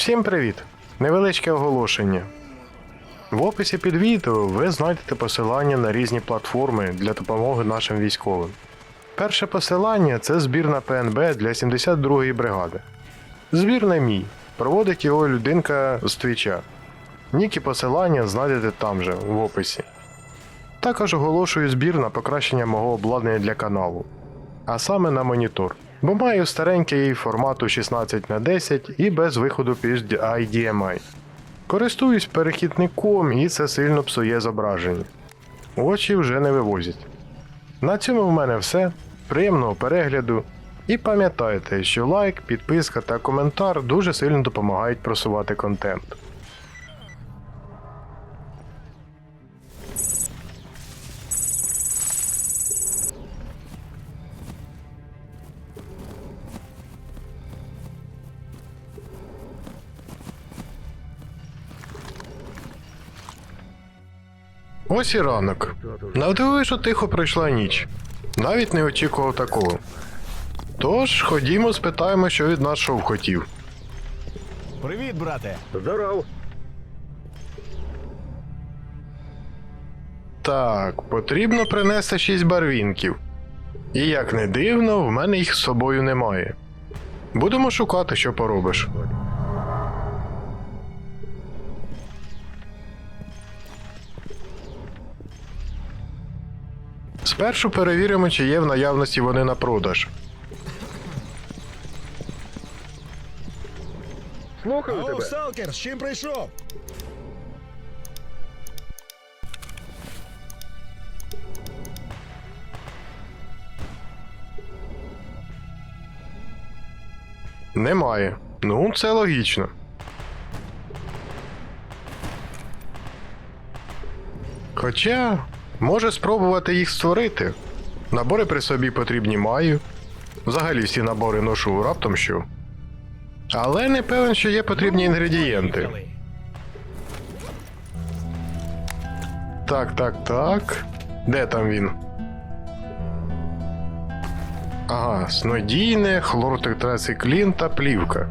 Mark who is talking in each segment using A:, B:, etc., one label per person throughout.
A: Всім привіт! Невеличке оголошення. В описі під відео ви знайдете посилання на різні платформи для допомоги нашим військовим. Перше посилання це збір на ПНБ для 72-ї бригади. Збір не мій. Проводить його людинка з Твіча. Ніки посилання знайдете там же, в описі. Також оголошую збір на покращення мого обладнання для каналу, а саме на монітор. Бо маю старенький формату 16 на 10 і без виходу під IDMI. Користуюсь перехідником і це сильно псує зображення. Очі вже не вивозять. На цьому в мене все. Приємного перегляду. І пам'ятайте, що лайк, підписка та коментар дуже сильно допомагають просувати контент. Ось і ранок. Навдивовижу тихо пройшла ніч. Навіть не очікував такого. Тож, ходімо, спитаємо, що від нас шов хотів.
B: Привіт, брате.
C: Здоров.
A: Так, потрібно принести 6 барвінків. І як не дивно, в мене їх з собою немає. Будемо шукати, що поробиш. Спершу перевіримо, чи є в наявності вони на продаж.
C: Слухаю тебе.
B: Сталкер, з чим прийшов?
A: Немає. Ну, це логічно. Хоча, може спробувати їх створити. Набори при собі потрібні маю. Взагалі всі набори ношу раптом що. Але не певен, що є потрібні інгредієнти. Так, так, так. Де там він? Ага, снодійне, хлортетрациклін та плівка.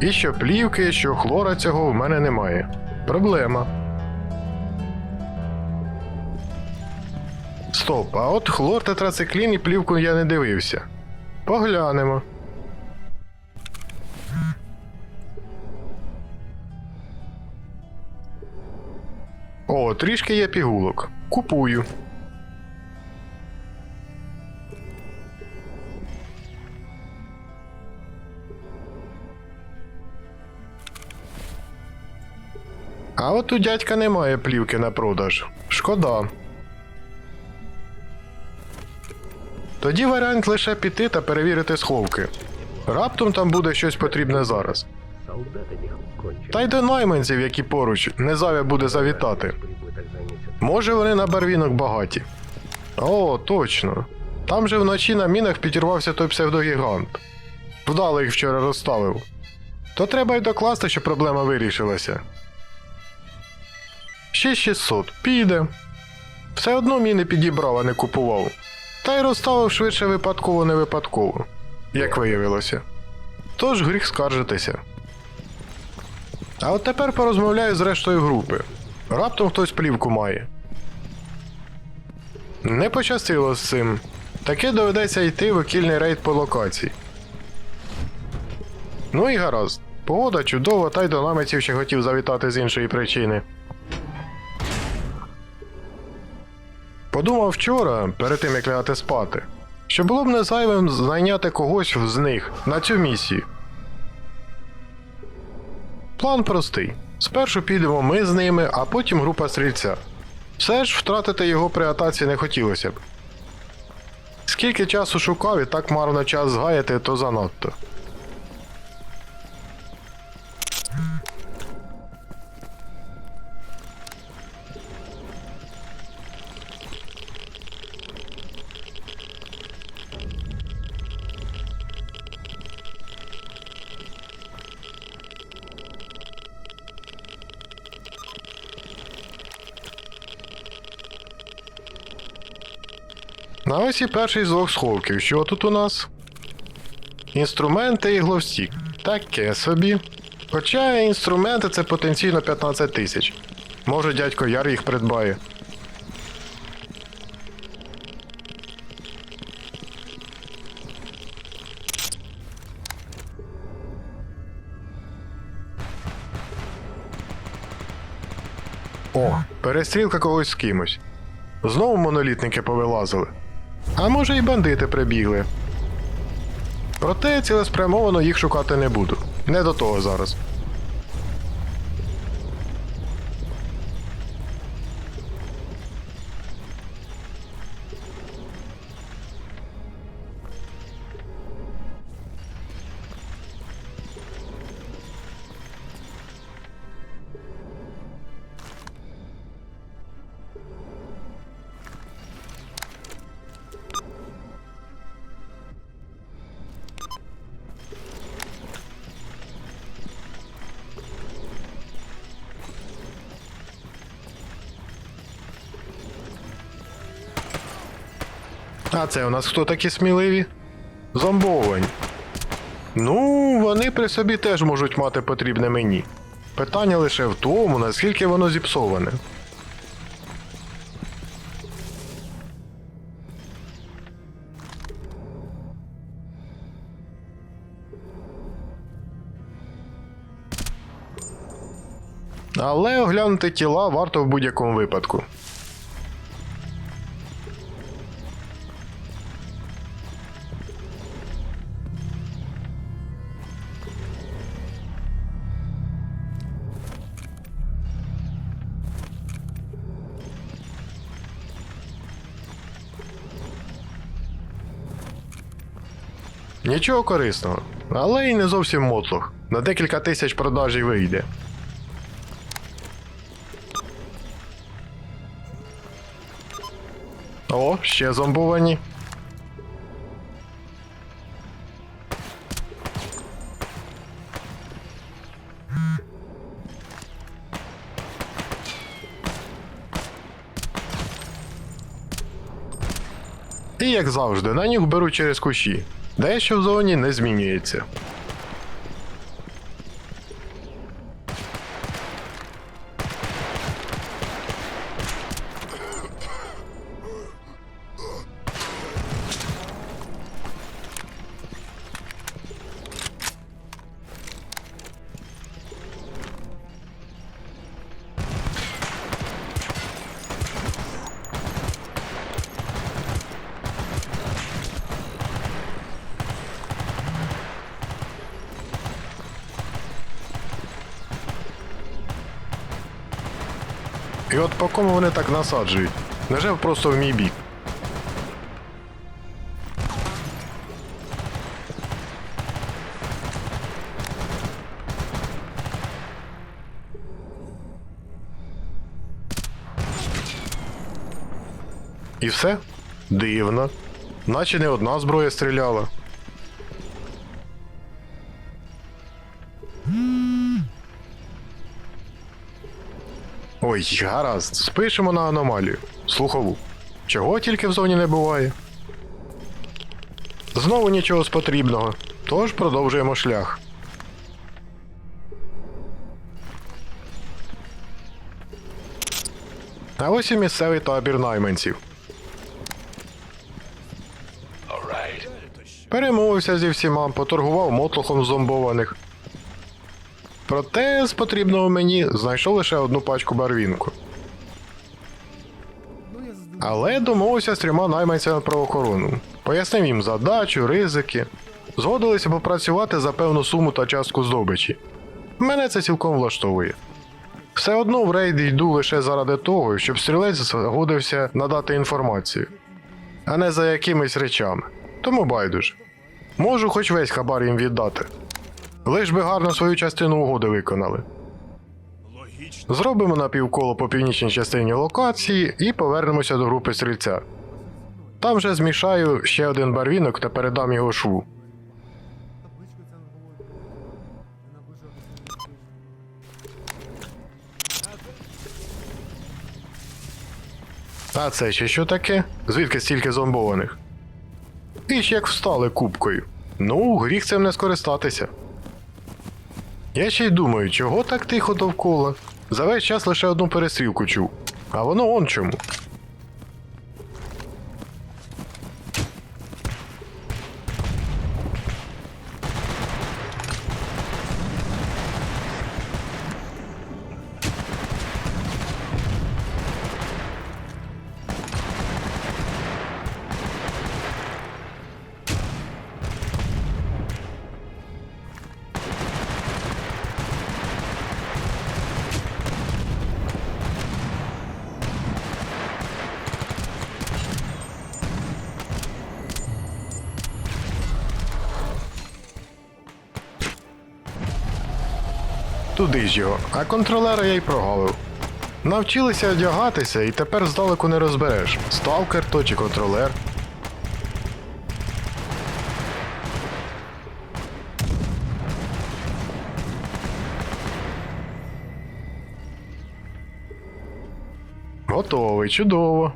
A: І що плівки, що хлора цього в мене немає. Проблема. Стоп, а от хлортетрациклін і плівку я не дивився. Поглянемо. О, трішки є пігулок. Купую. А от у дядька немає плівки на продаж. Шкода. Тоді варіант лише піти та перевірити сховки. Раптом там буде щось потрібне зараз. Та й до найманців, які поруч, не зайве буде завітати. Може вони на барвінок багаті. О, точно. Там же вночі на мінах підірвався той псевдогігант. Вдало їх вчора розставив. То треба й докласти, щоб проблема вирішилася. 6600 піде. Все одно міни підібрав, а не купував. Та й розставив швидше випадково не випадково, як виявилося. Тож гріх скаржитися. А от тепер порозмовляю з рештою групи. Раптом хтось плівку має. Не пощастило з цим. Таки доведеться йти в окільний рейд по локації. Ну і гаразд. Погода чудова, та й до намеців ще хотів завітати з іншої причини. Подумав вчора, перед тим як лягати спати, що було б не зайвим знайняти когось з них на цю місію. План простий. Спершу підемо ми з ними, а потім група стрільця. Все ж втратити його при атаці не хотілося б. Скільки часу шукав і так марно час згаяти, то занадто. На ось і перший з двох сховків. Що тут у нас? Інструменти і гловстік. Таке собі. Хоча інструменти це потенційно 15 тисяч. Може дядько Яр їх придбає. О, перестрілка когось з кимось. Знову монолітники повилазили. А може і бандити прибігли. Проте цілеспрямовано їх шукати не буду. Не до того зараз. А це у нас хто такі сміливі? Зомбовані. Ну, вони при собі теж можуть мати потрібне мені. Питання лише в тому, наскільки воно зіпсоване. Але оглянути тіла варто в будь-якому випадку. Нічого корисного, але й не зовсім мотлох. На декілька тисяч продажів вийде. О, ще зомбовані. І як завжди, на них беруть через кущі. Дещо в зоні не змінюється. І от по кому вони так насаджують? Неже просто в мій бік? І все? Дивно. Наче не одна зброя стріляла. Ой, гаразд, спишемо на аномалію. Слухову. Чого тільки в зоні не буває? Знову нічого з потрібного. Тож продовжуємо шлях. А ось і місцевий табір найманців. Перемовився зі всіма, поторгував мотлохом зомбованих. Проте з потрібного мені знайшов лише одну пачку барвінку. Але домовився з трьома найманцями про охорону. Пояснив їм задачу, ризики. Згодилися попрацювати за певну суму та частку здобичі. Мене це цілком влаштовує. Все одно в рейд йду лише заради того, щоб стрілець згодився надати інформацію, а не за якимись речами. Тому байдуже. Можу хоч весь хабар їм віддати. Лиш би гарно свою частину угоди виконали. Зробимо напівколо по північній частині локації і повернемося до групи стрільця. Там же змішаю ще один барвінок та передам його шву. А це ще що таке? Звідки стільки зомбованих? І ж як встали кубкою. Ну, гріх цим не скористатися. Я ще й думаю, чого так тихо довкола? За весь час лише одну перестрілку чув. А воно он чому. Туди ж його, а контролера я й прогавив. Навчилися одягатися і тепер здалеку не розбереш. Сталкер то чи контролер. Готовий, чудово.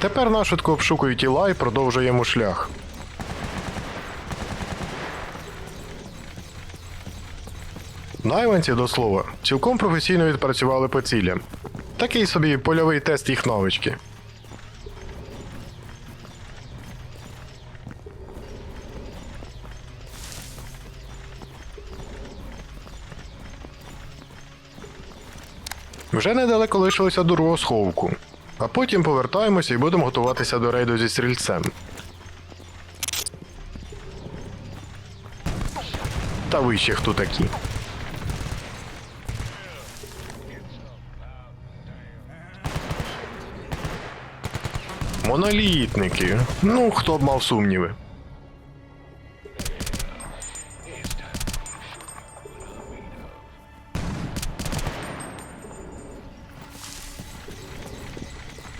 A: Тепер нашвидко обшукую тіла і продовжуємо шлях. Найманці, до слова, цілком професійно відпрацювали по цілям. Такий собі польовий тест їх навички. Вже недалеко лишилося до сховку, а потім повертаємося і будемо готуватися до рейду зі стрільцем. Та ви ще хто такі? Монолітники. Ну, хто б мав сумніви.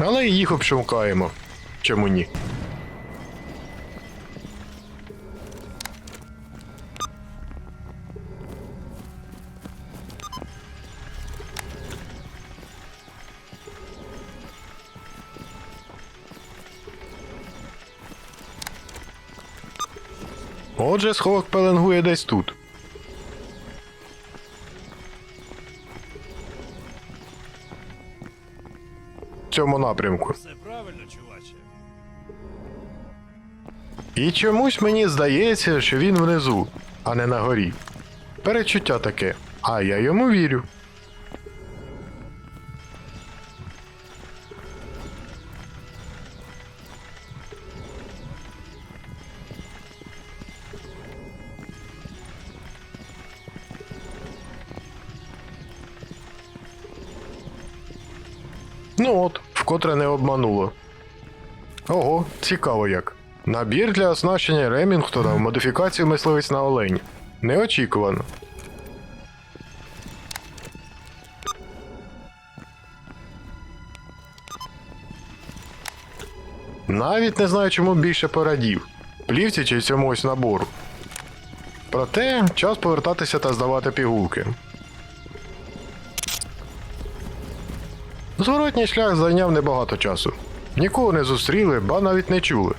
A: Але і їх обшукаємо. Чому ні? Отже, сховок пеленгує десь тут. Цьому напрямку.
B: Все правильно, чуваче.
A: І чомусь мені здається, що він внизу, а не на горі. Перечуття таке, а я йому вірю. Ну от, вкотре не обмануло. Ого, цікаво як. Набір для оснащення Ремінгтона в модифікацію мисливець на олень. Неочікувано. Навіть не знаю, чому більше порадів. Плівці чи цьому набору. Проте час повертатися та здавати пігулки. Зворотній шлях зайняв небагато часу. Нікого не зустріли, ба навіть не чули.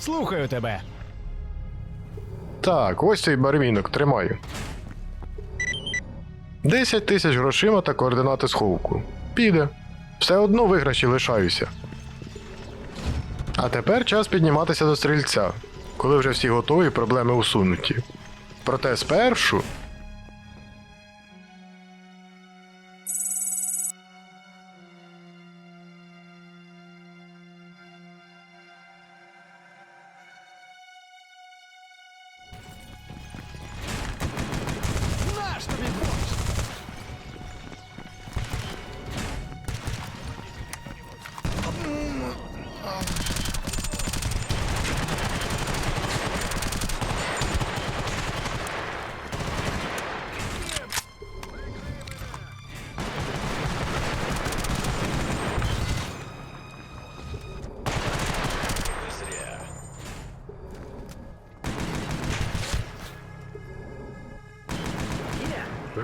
B: Слухаю тебе.
A: Так, ось цей барвінок, тримаю. 10 тисяч грошима та координати сховку. Піде. Все одно виграші лишаюся. А тепер час підніматися до стрільця, коли вже всі готові, проблеми усунуті. Проте спершу.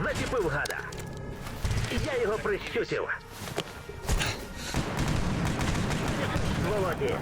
C: Зачепив гада! Я його прищусив. Володі,